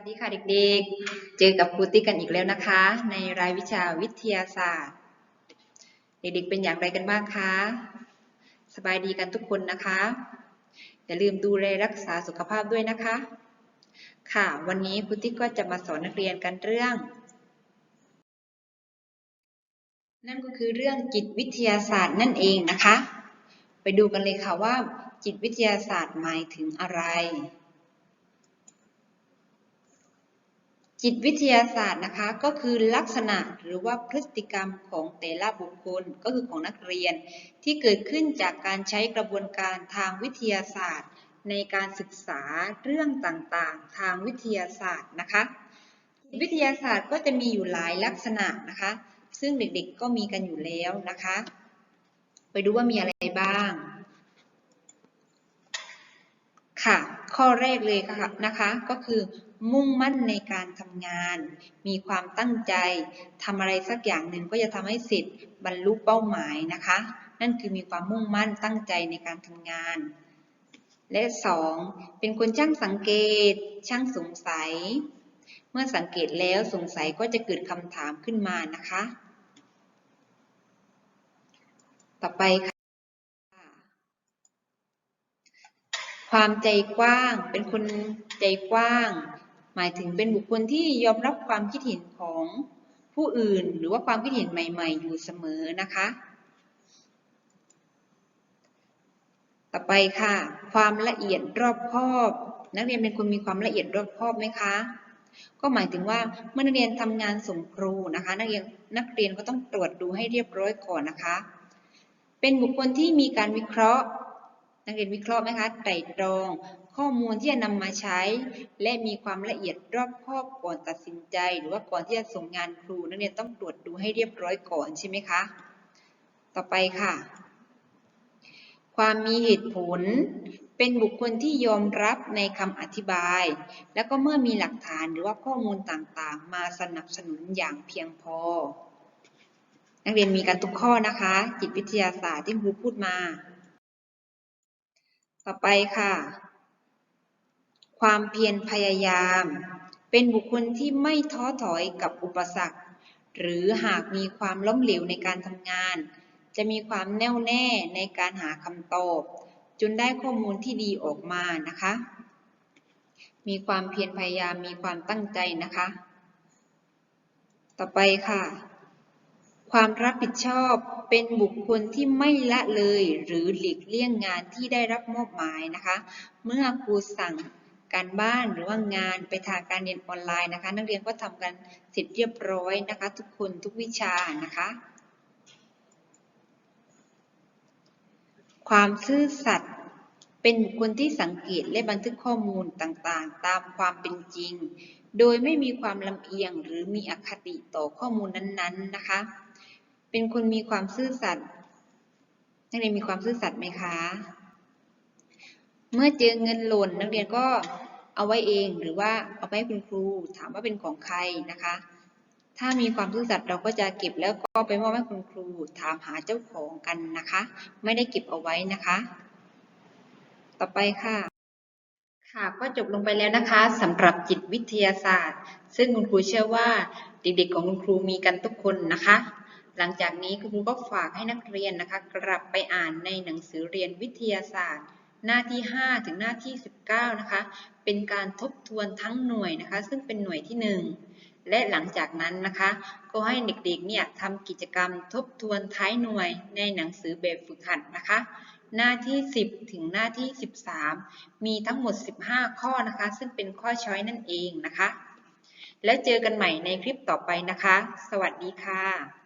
วัสดีค่ะเด็กๆ เจอกับครูติ๊กกันอีกแล้วนะคะ ในรายวิชาวิทยาศาสตร์ เด็กๆ เป็นอย่างไรกันบ้างคะ สบายดีกันทุกคนนะคะ อย่าลืมดูแลรักษาสุขภาพด้วยนะคะ ค่ะ วันนี้ครูติ๊กก็จะมาสอนนักเรียนกันเรื่อง นั่นก็คือเรื่องจิตวิทยาศาสตร์นั่นเองนะคะ ไปดูกันเลยค่ะว่า จิตวิทยาศาสตร์หมายถึงอะไร จิตวิทยาศาสตร์นะคะก็คือลักษณะหรือว่าพฤติกรรมของแต่ละบุคคลก็คือของนักเรียน ที่เกิดขึ้นจากการใช้กระบวนการทางวิทยาศาสตร์ ในการศึกษาเรื่องต่างๆ ทางวิทยาศาสตร์นะคะจิตวิทยาศาสตร์ก็จะมีอยู่หลายลักษณะนะคะ ซึ่งเด็กๆก็มีกันอยู่แล้วนะคะ ไปดูว่ามีอะไรบ้างค่ะ ข้อแรกเลยค่ะนะคะก็คือ มุ่งมั่นในการทำงาน มีความตั้งใจทำอะไรสักอย่างหนึ่งก็จะทำให้เสร็จบรรลุเป้าหมายนะคะ นั่นคือมีความมุ่งมั่นตั้งใจในการทำงาน และสองเป็นคนช่างสังเกต ช่างสงสัย เมื่อสังเกตแล้วสงสัยก็จะเกิดคำถามขึ้นมานะคะ ต่อไปค่ะความใจกว้าง เป็นคนใจกว้าง มายถึงเป็นบุคคลที่ยอมรับความคิดเห็นของผู้อื่น หรือว่าความคิดเห็นใหม่ ๆ อยู่เสมอนะคะ ต่อไปค่ะ ความละเอียดรอบคอบ นักเรียนเป็นคนมีความละเอียดรอบคอบไหมคะ ก็หมายถึงว่าเมื่อนักเรียนทำงานส่งครูนะคะ นักเรียนนักเรียนก็ต้องตรวจดูให้เรียบร้อยก่อนนะคะ เป็นบุคคลที่มีการวิเคราะห์ นักเรียนวิเคราะห์ไหมคะไตร่ตรอง ข้อมูลที่จะนำมาใช้ และมีความละเอียดรอบคอบก่อนตัดสินใจ หรือว่าก่อนที่จะส่งงานครูนักเรียนต้องตรวจดูให้เรียบร้อยก่อนใช่ไหมคะ ต่อไปค่ะ ความมีเหตุผล เป็นบุคคลที่ยอมรับในคำอธิบาย แล้วก็เมื่อมีหลักฐานหรือว่าข้อมูลต่างๆ มาสนับสนุนอย่างเพียงพอ นักเรียนมีกันทุกข้อนะคะ จิตวิทยาศาสตร์ที่ครูพูดมา ต่อไปค่ะ ความเพียรพยายาม เป็นบุคคลที่ไม่ท้อถอยกับอุปสรรค หรือหากมีความล้มเหลวในการทำงาน จะมีความแน่วแน่ในการหาคำตอบ จนได้ข้อมูลที่ดีออกมานะคะ มีความเพียรพยายามมีความตั้งใจนะคะ ต่อไปค่ะ ความรับผิดชอบเป็นบุคคลที่ไม่ละเลยหรือหลีกเลี่ยงงานที่ได้รับมอบหมายนะคะ เมื่อครูสั่ง การบ้านหรือว่างานไปทางการเรียนออนไลน์นะคะ นักเรียนก็ทำกันเสร็จเรียบร้อยนะคะ ทุกคนทุกวิชานะคะ ความซื่อสัตย์เป็นบุคคลที่สังเกตและบันทึกข้อมูลต่างๆ ตามความเป็นจริง โดยไม่มีความลำเอียงหรือมีอคติต่อข้อมูลนั้นๆนะคะ เป็นคนมีความซื่อสัตย์นักเรียนมีความซื่อสัตย์ไหมคะ เมื่อเจอเงินหล่นนักเรียนก็เอาไว้เองหรือว่าเอาไปให้คุณครูถามว่าเป็นของใครนะคะ ถ้ามีความซื่อสัตย์เราก็จะเก็บแล้วก็ไปมอบให้คุณครูถามหาเจ้าของกันนะคะ ไม่ได้เก็บเอาไว้นะคะ ต่อไปค่ะ ค่ะก็จบลงไปแล้วนะคะสำหรับจิตวิทยาศาสตร์ ซึ่งคุณครูเชื่อว่าเด็กๆของคุณครูมีกันทุกคนนะคะหลังจากนี้คุณครูก็ฝากให้นักเรียนนะคะ กลับไปอ่านในหนังสือเรียนวิทยาศาสตร์ หน้าที่ 5 ถึงหน้าที่ 19 นะคะ เป็นการทบทวนทั้งหน่วยนะคะ ซึ่งเป็นหน่วยที่ 1 และหลังจากนั้นนะคะ ก็ให้เด็กๆ เนี่ยทำกิจกรรมทบทวนท้ายหน่วยในหนังสือแบบฝึกหัดนะคะ หน้าที่ 10 ถึงหน้าที่ 13 มีทั้งหมด 15 ข้อนะคะ ซึ่งเป็นข้อช้อยนั่นเองนะคะ แล้วเจอกันใหม่ในคลิปต่อไปนะคะ สวัสดีค่ะ